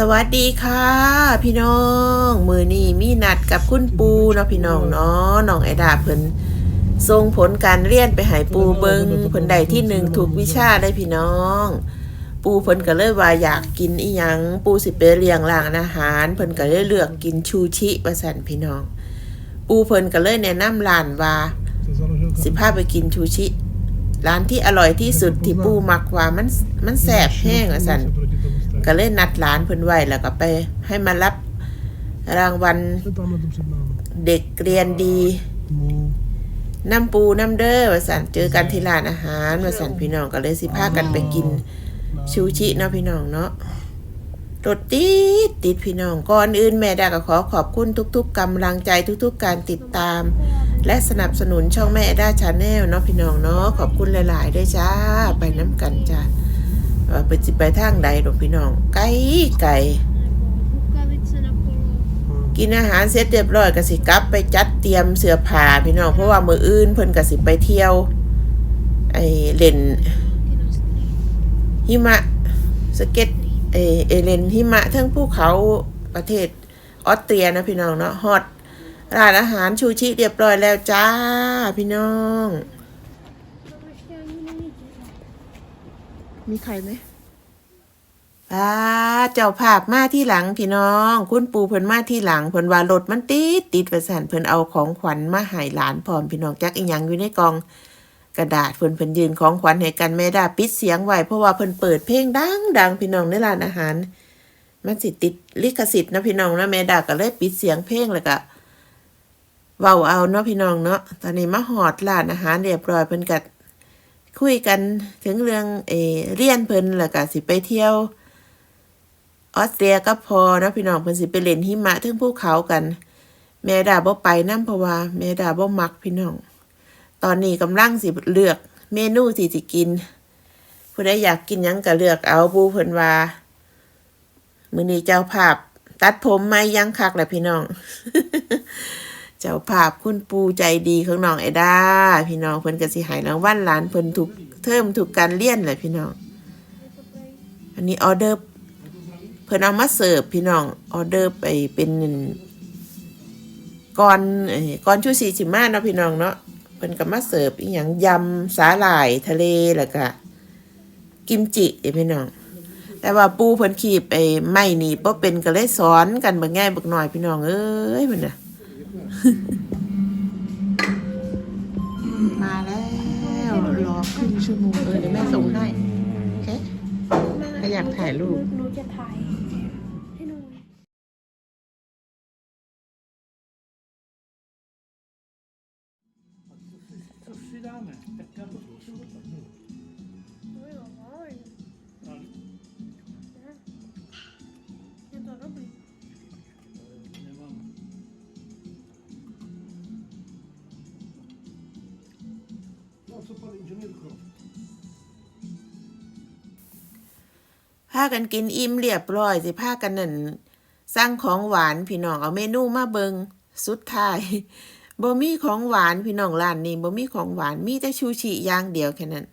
สวัสดีค่ะ พี่น้อง มือนี้มีนัดกับคุณปูเนาะพี่น้องเนาะน้องไอดาเพิ่นส่งผลการเรียนไปให้ปูเบิงเพิ่นได้ที่หนึ่งถูกวิชาได้พี่น้อง ปูเพิ่นก็เลยว่าอยากกินอีหยังปูสิไปเลี้ยงร้านอาหาร เพิ่นก็เลยเลือกกินชูชิว่าซั่นพี่น้อง ปูเพิ่นก็เลยแนะนำร้านว่า สิพาไปกินชูชิ ร้านที่อร่อยที่สุดที่ปูมักว่ามันมันแสบแห้งอะสัน ก็เลยนัดร้านเพิ่นไว้แล้วก็ไป ให้มารับรางวัลเด็กเรียนดีน้ำปูน้ำเด้อว่าสันเจอกันที่ร้านอาหารว่าสันพี่น้องก็เลยสิพากันไปกินชูชิเนาะพี่น้องเนาะรถติดติดพี่น้องก่อนอื่นแม่ดาก็ขอขอบคุณทุก ๆกำลังใจทุก ๆ การติดตาม และสนับสนุนช่องแม่ด้าชาแนลเนาะพี่น้องเนาะขอบคุณหลาย ๆ ด้วยจ้า ไปน้ำกันจ้า ว่าไปจิไปทางใดหรอกพี่น้องไก่ไก่ Kukavica på กินอาหารเสร็จเรียบร้อยก็สิกลับไปจัดเตรียมเสื้อผ้าพี่น้องเพราะว่ามืออื่นเพิ่นก็สิไปเที่ยว ไอเล่นหิมะสเก็ตเอเอเล่นหิมะทั้งภูเขาประเทศออสเตรียนะพี่น้องเนาะฮอตร้านอาหารชูชิเรียบร้อยแล้วจ้าพี่น้อง มีใครไหมอ่าเจ้าภาพมาที่หลังพี่น้อง คุณปู่เพิ่นมาที่หลังเพิ่นว่ารถมันติดติดประสานเพิ่นเอาของขวัญมาให้หลานพร้อมพี่น้องจักอีหยังอยู่ในกล่อง กระดาษเพิ่นเพิ่นยืนของขวัญให้กันแม่ดาปิดเสียงไว้เพราะว่าเพิ่นเปิดเพลงดังดังพี่น้องในร้านอาหาร มันสิติดลิขสิทธิ์นะพี่น้องนะแม่ดาก็เลยปิดเสียงเพลงแล้วก็เว้าเอาเนาะพี่น้องเนาะตอนนี้มาหอดร้านอาหารเรียบร้อยเพิ่นก็ คุยกันถึงเรื่องเอเรียนเพิ่นแล้วก็สิไปเที่ยว ออสเตรียก็พอนะพี่น้องเพิ่นสิไปเล่นหิมะถึงภูเขากัน แม่ดาบ่ไปนำเพราะว่าแม่ดาบ่มักพี่น้อง ตอนนี้กำลังสิเลือกเมนูที่สิกินผู้ใดอยากกินหยังก็เลือกเอาปูเพิ่นว่ามื้อนี้เจ้าภาพ ตัดผมไม่ยังคักแหละพี่น้อง เจ้าภาพคุณปูใจดีของน้องไอดาพี่น้องเพิ่นก็สิให้รางวัลหลานเพิ่นทุกเทอมทุกการเรียนแหละพี่น้อง อันนี้ออเดอร์เพิ่นเอามาเสิร์ฟพี่น้องออเดอร์ไปเป็นก้อนเอ่อก้อนชูสีสิมาเนาะพี่น้องเนาะเพิ่นก็มาเสิร์ฟอีหยังยำสาหร่ายทะเลแล้วก็กิมจิเด้พี่น้องแต่ว่าปูเพิ่นขีบไอ้ไม้นี่บ่เป็นก็เลยสอนกันบิ่งง่ายเบิ่งน้อยพี่น้องเอ้ยมันน่ะ มาแล้วรอครึ่งชั่วโมงเออเดี๋ยวแม่ส่งให้โอเคถ้าอยากถ่ายรูป หนูจะถ่าย พากันกินอิ่มเรียบร้อยสิพากันนั่นสั่งของหวานพี่น้องเอาเมนูมาเบิงสุดท้ายบ่มีของหวานพี่น้องร้านนี้บ่มีของหวานมีแต่ชูชิอย่างเดียวแค่นั้น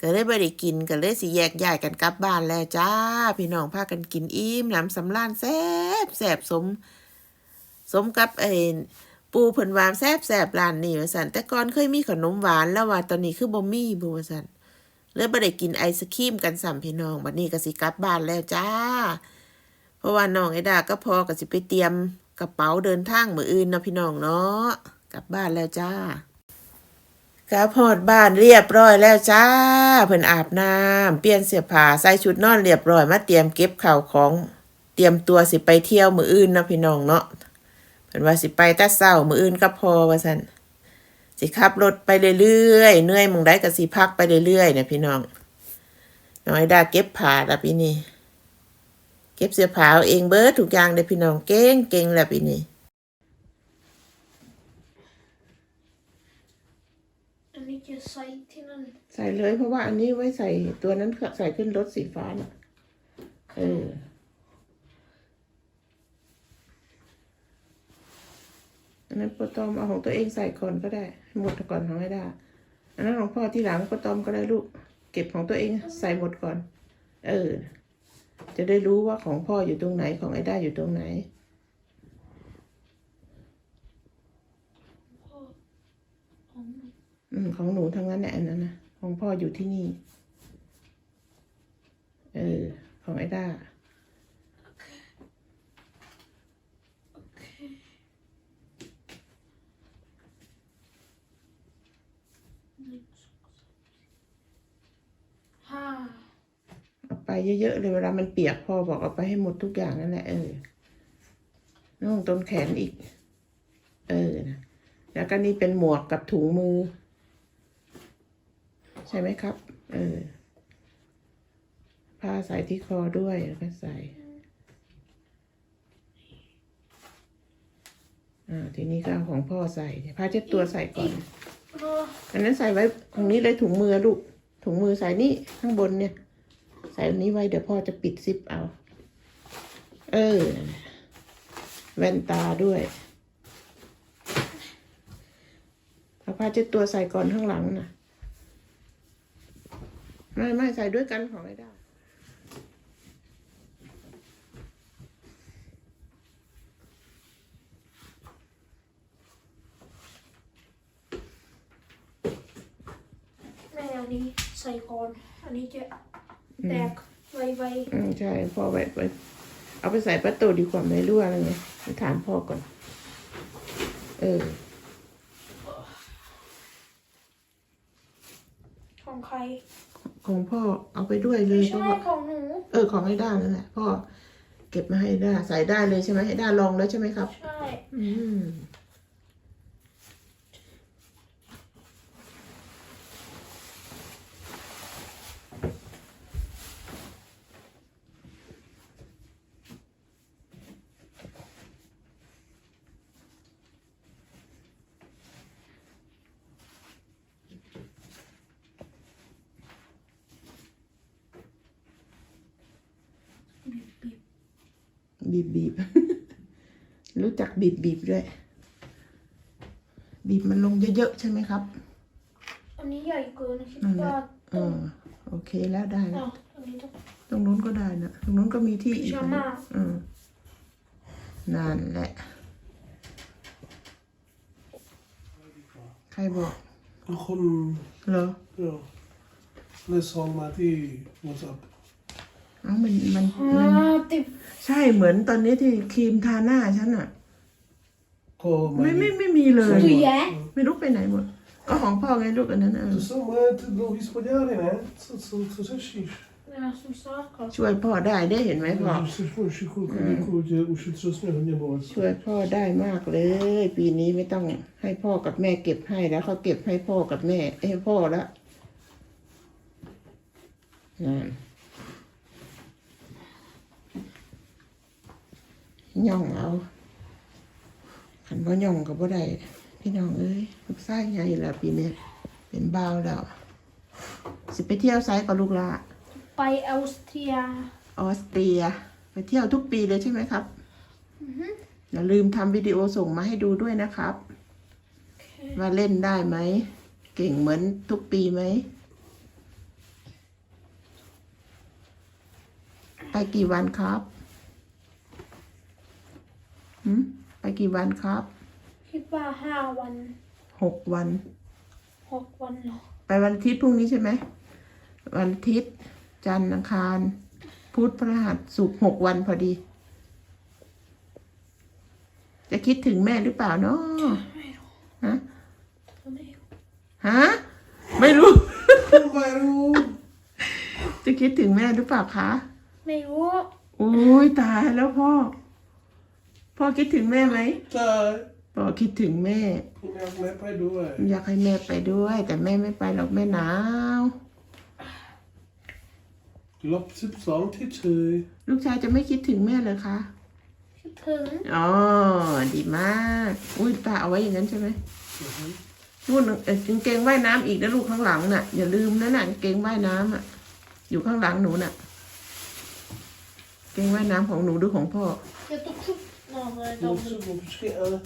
ก็เลยบ่ได้กินก็เลยสิแยกย้ายกันกลับบ้านแล้วจ้า พี่น้องพากันกินอิ่มหนำสำราญแซ่บแซ่บสม สมกับไอ้ ปูเพิ่นวามแซบแซบร้านนี้ว่าซั่นแต่ก่อนเคยมีขนมหวานแล้วว่าตอนนี้คือบ่มีบ่ว่าซั่นเลยบ่ได้กินไอศครีมกันสามพี่น้องบัดนี้ก็สิกลับบ้านแล้วจ้า เพราะว่าน้องไอดาก็พอก็สิไปเตรียมกระเป๋าเดินทางมื้ออื่นเนาะพี่น้องเนาะกลับบ้านแล้วจ้ากลับฮอดบ้านเรียบร้อยแล้วจ้า เพิ่นอาบน้ำเปลี่ยนเสื้อผ้าใส่ชุดนอนเรียบร้อยมาเตรียมเก็บข้าวของ เตรียมตัวสิไปเที่ยวมื้ออื่นเนาะพี่น้องเนาะ เพิ่นว่าสิไปแต่เช้ามื้ออื่นก็พอว่าซั่นสิขับรถไปเรื่อยๆเหนื่อยหมึงได้ก็สิพักไปเรื่อยๆเนี่ยพี่น้อง น้อยดาเก็บผ้าละพี่นี่ เก็บเสื้อผ้าเอาเองเบิดทุกอย่างเลยพี่น้องเก่งเก่งละพี่นี่อันนี้จะใส่ที่นั่นใส่เลยเพราะว่าอันนี้ไว้ใส่ตัวนั้นใส่ขึ้นรถสีฟ้าน่ะเออ อันนั้นปตอมเอาของตัวเองใส่ก่อนก็ได้หมดก่อนของไอ้ดาอันนั้นของพ่อที่หลังปตอมก็ได้ลูก เก็บของตัวเองใส่หมดก่อน เออ จะได้รู้ว่าของพ่ออยู่ตรงไหนของไอ้ด้าอยู่ตรงไหนพ่อของอืมของหนูทั้งนั้นแหละอันนั้นนะของพ่ออยู่ที่นี่ เออ ของไอ้ด้า ห้า เอาไปเยอะๆเลยเวลามันเปียกพ่อบอกเอาไปให้หมดทุกอย่างนั่นแหละเออน่องต้นแขนอีก เออนะแล้วก็นี่เป็นหมวกกับถุงมือ ใช่ไหมครับ เออผ้าใส่ที่คอด้วยแล้วก็ใส่อ่าทีนี้ก็เอาของพ่อใส่ผ้าเช็ดตัวใส่ก่อนอออันนั้นใส่ไว้ตรงนี้เลยถุงมือลูกถุงมือใส่นี่ข้างบนเนี่ย ใส่อันนี้ไว้เดี๋ยวพ่อจะปิดซิปเอา เออ แว่นตาด้วย เอาผ้าเช็ดตัวใส่ก่อนข้างหลังนะไม่ไม่ใส่ด้วยกันของไอ้ได้แม่อันนี้ใส่ก่อนอันนี้จะ แตกไวอืมใช่พ่อไว้ไว้เอาไปใส่ประตูดีกว่าไม่รู้อะไรไงไปถามพ่อก่อน เออ ๆของใครของพ่อเอาไปด้วยเลไม่ยเพราะใช่ว่าของหนู เออของไอ้ด้านั่นแหละพ่อเก็บมาให้ด้าใส่ได้เลยใช่ไหมให้ด้าลองแล้วใช่ไหมครับ ใช่ อืม บีบบีบรู้จักบีบบีบด้วย บีบมันลงเยอะๆใช่ไหมครับ อันนี้ใหญ่เกินคิดนั่นแหละว่าเออโอเคแล้วได้แล้อ้าววอันนี้ต้องตรงนู้นก็ได้นะตรงนู้นก็มีที่อีกพิจารณานะอืมนั่นแหละ ใครบอกคนเหรอ ja, les sång มาที่ WhatsApp เอ้ามันมันอ่มันาติดใช่เหมือนตอนนี้ที่ครีมทาหน้าฉันอะก็ไม่ไม่ไม่มีเลยตุยแยะไม่รู้ไปไหนหมด ก็ของพ่อไงลูกอันนั้นเออ To są moje długi spodziany, nie? Co, co, co myślisz? นะสุสาขอช่วยพ่อได้ได้เห็นไหมพ่อ Że coś musi kulkę, nie kurde, uszy trzasnęło, nie było. ช่วยพ่อได้มากเลย ปีนี้ไม่ต้องให้พ่อกับแม่เก็บให้แล้วเขาเก็บให้พ่อกับแม่เอ้ยพ่อละนั่น ย่องเอาขันบ่ย่องกับบ่ได้พี่น้องเอ้ยลูกชายใหญ่ละปีนี้เป็นบ่าวแล้วสิไปเที่ยวไซกับลูกละไปออสเตรีย ออสเตรีย ไปเที่ยวทุกปีเลยใช่ไหมครับอย่าลืมทำวิดีโอส่งมาให้ดูด้วยนะครับ ว่าเล่นได้ไหม เก่งเหมือนทุกปีไหม ไปกี่วันครับ หืมไปกี่วันครับ คิดว่าห้าวันหกวัน หกวันเหรอไปวันอาทิตย์พรุ่งนี้ใช่ไหมวันอาทิตย์ จันทร์อังคาร พุธพฤหัสศุกร์หกวันพอดี จะคิดถึงแม่หรือเปล่าเนาะฮะไม่รู้ฮะไม่รู้ Waru! จะคิดถึงแม่หรือเปล่าคะ ไม่รู้ โอ้ยตายแล้วพ่อ พ่อคิดถึงแม่ไหม Tak, พ่อคิดถึงแม่ jak me pajduję. อยากให้แม่ไปด้วย แต่แม่ไม่ไปหรอกแม่หนาว Lopp 12ที่ชื่อลูกชายจะไม่คิดถึงแม่เลยคะคิดถึงอ๋อดีมาก อุ้ยตาเอาไว้อย่างนั้นใช่ไหมนู่นเอ่อกางเกงว่ายน้ำอีกนะลูกข้างหลังน่ะ อย่าลืมนะน่ะกางเกงว่ายน้ำอะ อยู่ข้างหลังหนูน่ะกางเกงว่ายน้ำของหนูหรือของพ่อจะตุ กชุบนอนเลยต No รง co, bo poczekaj, ale...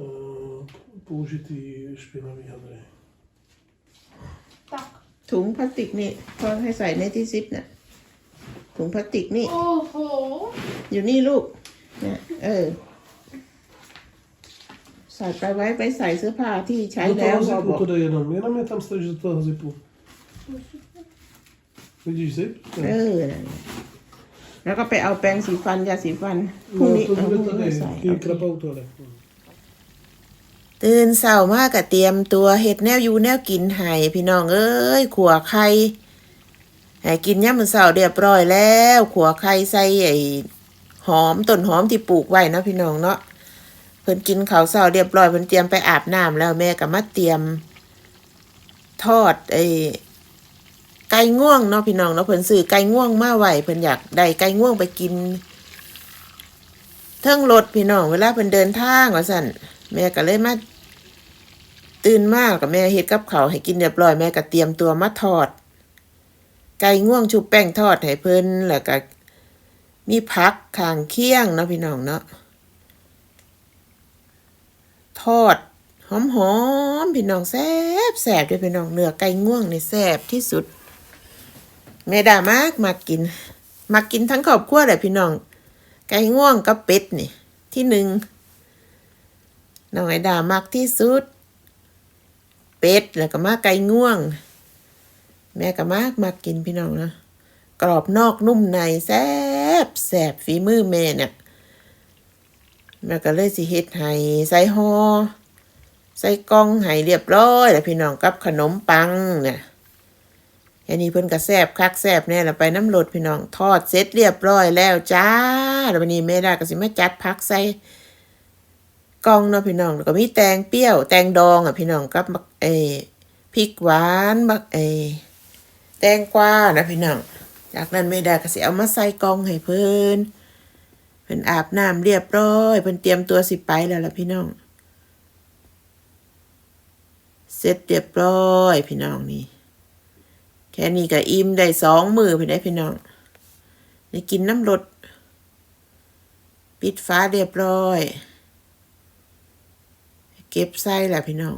Eee, Położyty szpinami Andrzej. ตักถุงพลาสติกนี่พ่อให้ใส่ในที่ซิปน่ะถุงพลาสติกนี่ Åh, อยู่นี่ลูกเนี่ยเออ ใส่ไปไว้ไปใส่เสื้อผ้าที่ใช้ Do แล้ว toho พ่อบอก zipu to jde jenom. Jenom je tam stojí, že do toho zipu. Vidíš zip? เอ Ne. อนั่นแหละ แล้วก็ไปเอาแปรงสีฟันยาสีฟันพรุ่ง No, นี้ to เอาพ bude รุ่งนี้ tady. ใส่ Ty krapauto, ale. ตื่นเช้ามากกะเตรียมตัวเฮ็ดแนวอยู่แนวกินให้พี่น้องเอ้ยขัวไข่ให้กินยามมื้อเช้าเรียบร้อยแล้วขัวไข่ใส่ไอ้หอมต้นหอมที่ปลูกไว้เนาะพี่น้องเนาะเพิ่นกินข้าวเช้าเรียบร้อยเพิ่นเตรียมไปอาบน้ำแล้วแม่ก็มาเตรียม ทอดไอ้ ไก่ง่วงเนาะพี่น้องเนาะเพิ่นซื้อไก่ง่วงมาไหวเพิ่นอยากได้ไก่ง่วงไปกินเทิงรถพี่น้องเวลาเพิ่นเดินทางว่าซั่นแม่ก็เลยมาตื่นมากกับแม่เฮ็ดกับเขาให้กินเรียบร้อยแม่ก็เตรียมตัวมาทอด ไก่ง่วงชุบแป้งทอดให้เพิ่นแล้วก็มีผักข้างเคียงเนาะพี่น้องเนาะทอดหอมหอมๆพี่น้องแซ่บแซ่บด้วยพี่น้องเนื้อไก่ง่วงนี่แซ่บที่สุด แม่ดามากมากินมากินทั้งครอบครัวเลยพี่น้อง ไก่ง่วงกับเป็ดนี่ ที่หนึ่งน้องไอ้ดามากที่สุด เป็ดแล้วก็มาไก่ง่วง แม่ก็มากมากินพี่น้องนะกรอบนอกนุ่มในแซ่บแซ่บฝีมือแม่เนี่ยแม่ก็เลยสิเฮ็ดให้ใส่ห่อใส่กล่องให้เรียบร้อยแล้วพี่น้องกับขนมปังเนี่ย อันนี้เพิ่นก็แซบคักแซบแน่ละไปน้ำรดพี่น้องทอดเสร็จเรียบร้อยแล้วจ้าแล้ววันนี้แม่ดาก็สิมาจัดพักใส่กองเนาะพี่น้องแล้วก็มีแตงเปรี้ยวแตงดองอะพี่น้องกับเอพริกหวานบักเอแตงกวานะพี่น้องจากนั้นแม่ดาก็สิเอามาใส่กองให้เพิ่นเพิ่นอาบน้ำเรียบร้อยเพิ่นเตรียมตัวสิไปแล้วล่ะพี่น้อง เสร็จเรียบร้อยพี่น้องนี่ แค่นี้ก็อิ่มได้สองมือพี่ได้พี่น้องได้กินน้ำรดปิดฟ้าเรียบร้อย เก็บไส้แหละพี่น้อง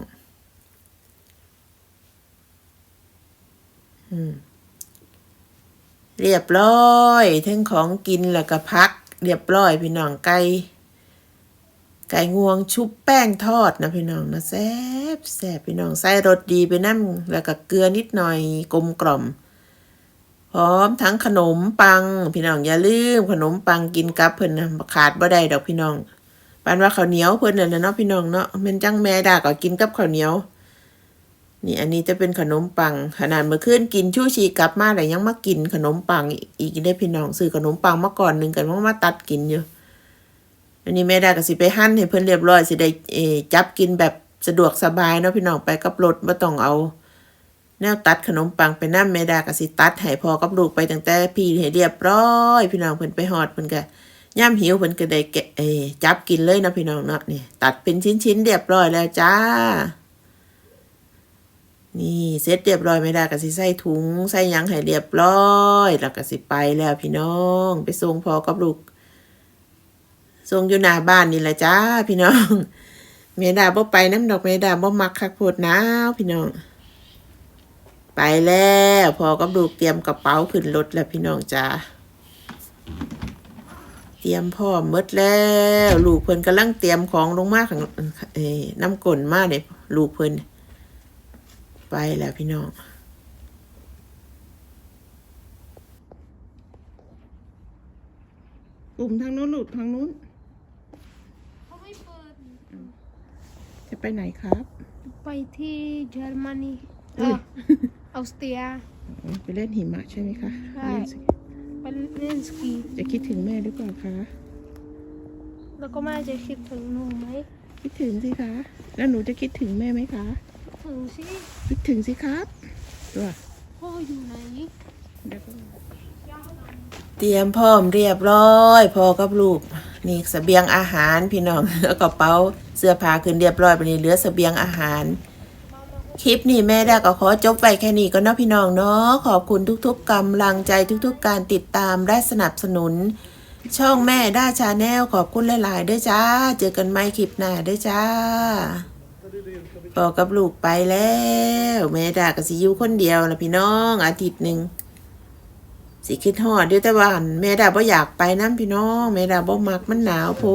เรียบร้อยทั้งของกินแล้วก็พัก เรียบร้อยพี่น้องไก่ ไก่งวงชุบแป้งทอดนะพี่น้องนะแซ่บแซ่บพี่น้องใส่รสดีไปนั่นแล้วก็เกลือนิดหน่อยกลมกล่อม พร้อมทั้งขนมปัง พี่น้องอย่าลืมขนมปังกินกับเพิ่นนะขาดบ่ได้ดอกพี่น้องปานว่าข้าวเหนียวเพิ่นน่ะนะเนาะพี่น้องเนาะมันจังแม่ดาก็กินกับข้าวเหนียว นี่อันนี้จะเป็นขนมปังขนาดเมื่อคืนกินชูชีกลับมาแต่ยังมากินขนมปังอีกได้พี่น้องซื้อขนมปังมาก่อนหนึ่งกันว่ามาตัดกินอยู่ อันนี้แม่ด้ก็สิไปหั่นให้เพิ่นเรียบร้อยสิได้เอจับกินแบบสะดวกสบายเนาะพี่น้องไปกับรถบ่ต้องเอา แนวตัดขนมปังไปนำแม่ดาก็สิตัดให้พอกับลูกไปตั้งแต่พี่ให้เรียบร้อย พี่น้องเพิ่นไปฮอดเพิ่นก็ย่ำหิวเพิ่นก็ได้แกะจับกินเลยนะพี่น้องเนาะนี่ตัดเป็นชิ้นๆเรียบร้อยแล้วจ้า นี่เสร็จเรียบร้อยไม่ได้ก็สิใส่ถุงใส่ยังให้เรียบร้อย แล้วก็สิไปแล้วพี่น้อง ไปส่งพอกับลูก ส่งอยู่หน้าบ้านนี่แหละจ้า พี่น้องเมดาบ่ไปน้ำดอกเมดาบ่มักคักโพดนาวพี่น้อง ไปแล้วพอกับลูกเตรียมกระเป๋าขึ้นรถแล้วพี่น้องจ้าเตรียมพ่อมหมดแล้ว ลูกเพิ่นกำลังเตรียมของลงมาข้างเอ้น้ำกลนมาเลยลูกเพิ่นไปแล้วพี่น้องกลุ่มทางโน้นหลูกทางนู้น เขาไม่เปิด จะไปไหนครับ ไปที่เยอรมนีอุ้ยออสเตรียไปเล่นหิมะใช่ไหมคะใช่เล่นสกีไปเล่นสกีจะคิดถึงแม่หรือเปล่าคะแล้วก็แม่จะคิดถึงหนูไหมคิดถึงสิคะ แล้วหนูจะคิดถึงแม่ไหมคะ ถึงสิ คิดถึงสิครับ ตัวพ่ออยู่ไหนเตรียมพร้อมเรียบร้อย พอกับลูก นี่เสบียงอาหารพี่น้องแล้วก็เป๋าเสื้อผ้าขึ้นเรียบร้อยไปนี่เหลือเสบียงอาหาร คลิปนี้แม่ได้ก็ขอจบไปแค่นี้ก็เนาะพี่น้องเนาะขอบคุณทุกๆกำลังใจทุกๆ การติดตามและสนับสนุน ช่องแม่ด้าชาแนลขอบคุณหลายๆด้วยจ้า เจอกันใหม่คลิปหน้าด้วยจ้าบอกกับลูกไปแล้ว แม่ดาก็สิอยู่คนเดียวละพี่น้องอาทิตย์หนึ่ง สิคิดฮอดอยู่แต่ว่าอั่นแม่ดาบ่อยากไปนํพี่น้องแม่ดาบ่มักมันหนาวโพ